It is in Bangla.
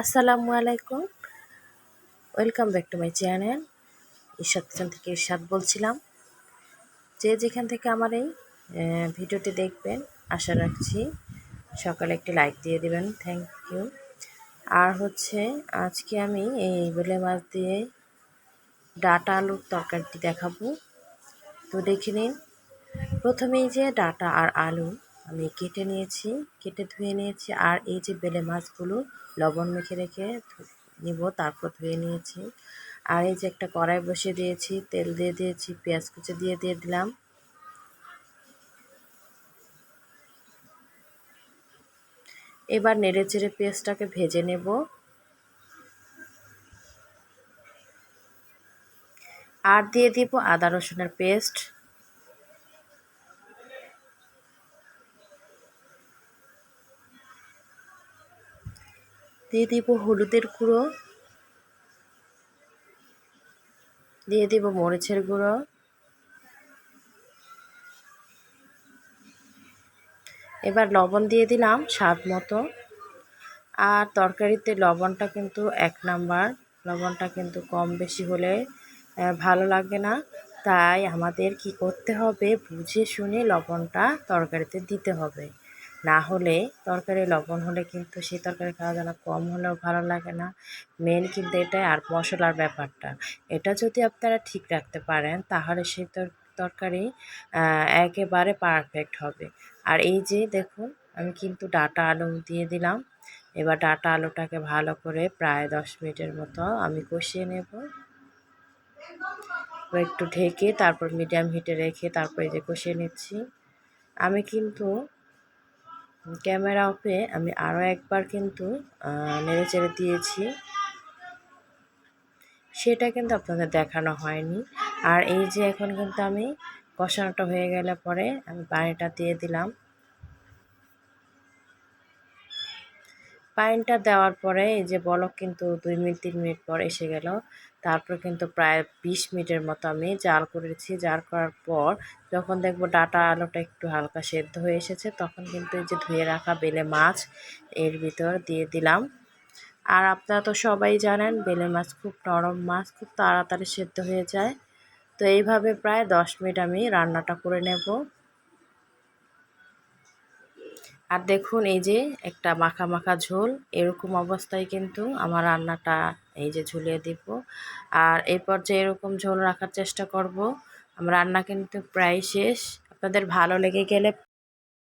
আসসালামু আলাইকুম। Welcome back to my channel Ishad kitchen থেকে ঈশাদ বলছিলাম। যে যেখান থেকে আমার এই ভিডিওটি দেখবেন, আশা রাখছি সকালে একটি লাইক দিয়ে দিবেন। থ্যাংক ইউ আর হচ্ছে, আজকে আমি এই বেলে মাছ দিয়ে ডাটা আলুর তরকারিটি দেখাবো। তো দেখে নিন। প্রথমেই যে ডাটা আর আলু আমি কেটে নিয়েছি, কেটে ধুয়ে নিয়েছি, আর এই যে বেলে মাছগুলো লবণ মেখে রেখে নিব, তারপর ধুয়ে নিয়েছি। আর এই যে একটা কড়াই বসিয়ে দিয়েছি, তেল দিয়ে দিয়েছি, পেঁয়াজ কুচি দিয়ে দিয়ে দিলাম। এবার নেড়ে চেড়ে পেঁয়াজটাকে ভেজে নেব। আর দিয়ে দিব আদা রসুনের পেস্ট। দিয়ে দিব হলুদের গুঁড়ো। দিয়ে দিব মরিচের গুঁড়ো। এবার লবণ দিয়ে দিলাম স্বাদ মতো। আর তরকারিতে লবণটা কিন্তু এক নাম্বার। লবণটা কিন্তু কম বেশি হলে ভালো লাগে না। তাই আমাদের কি করতে হবে, বুঝে শুনে লবণটা তরকারিতে দিতে হবে। না হলে তরকারি লবণ হলে কিন্তু সেই তরকারি খাওয়া যায় না কম হলেও ভালো লাগে না। মেন কিন্তু এটাই আর মশলার ব্যাপারটা। এটা যদি আপনারা ঠিক রাখতে পারেন, তাহলে সেই তরকারি একেবারে পারফেক্ট হবে। আর এই যে দেখুন, আমি কিন্তু ডাটা আলু দিয়ে দিলাম। এবার ডাটা আলুটাকে ভালো করে প্রায় দশ মিনিটের মতো আমি কষিয়ে নেব। একটু ঢেকে তারপর মিডিয়াম হিটে রেখে তারপরে যে কষিয়ে নিচ্ছি। আমি কিন্তু ক্যামেরা অফে আমি আরও একবার কিন্তু নেড়ে চেড়ে দিয়েছি। সেটা কিন্তু আপনাদের দেখানো হয়নি। আর এই যে এখন কিন্তু আমি কষানোটা হয়ে গেলে পরে আমি পানিটা দিয়ে দিলাম। পানিটা দেওয়ার পরে এই যে বলক কিন্তু দুই মিনিট, তিন মিনিট পর এসে গেল। তারপর কিন্তু প্রায় বিশ মিনিটের মতো আমি জাল করেছি। জাল করার পর যখন দেখব ডাটা আলুটা একটু হালকা সেদ্ধ হয়ে এসেছে, তখন কিন্তু এই যে ধুয়ে রাখা বেলে মাছ এর ভিতর দিয়ে দিলাম। আর আপনারা তো সবাই জানেন, বেলে মাছ খুব নরম মাছ, খুব তাড়াতাড়ি সেদ্ধ হয়ে যায়। তো এইভাবে প্রায় দশ মিনিট আমি রান্নাটা করে নেব। আর দেখুন এই যে একটা মাখা মাখা ঝোল, এরকম অবস্থায় কিন্তু আমার রান্নাটা এই যে ঝুলিয়ে দিব। আর এই পর্যায়ে এরকম ঝোল রাখার চেষ্টা করব। আমার রান্না কিন্তু প্রায় শেষ। আপনাদের ভালো লেগে গেলে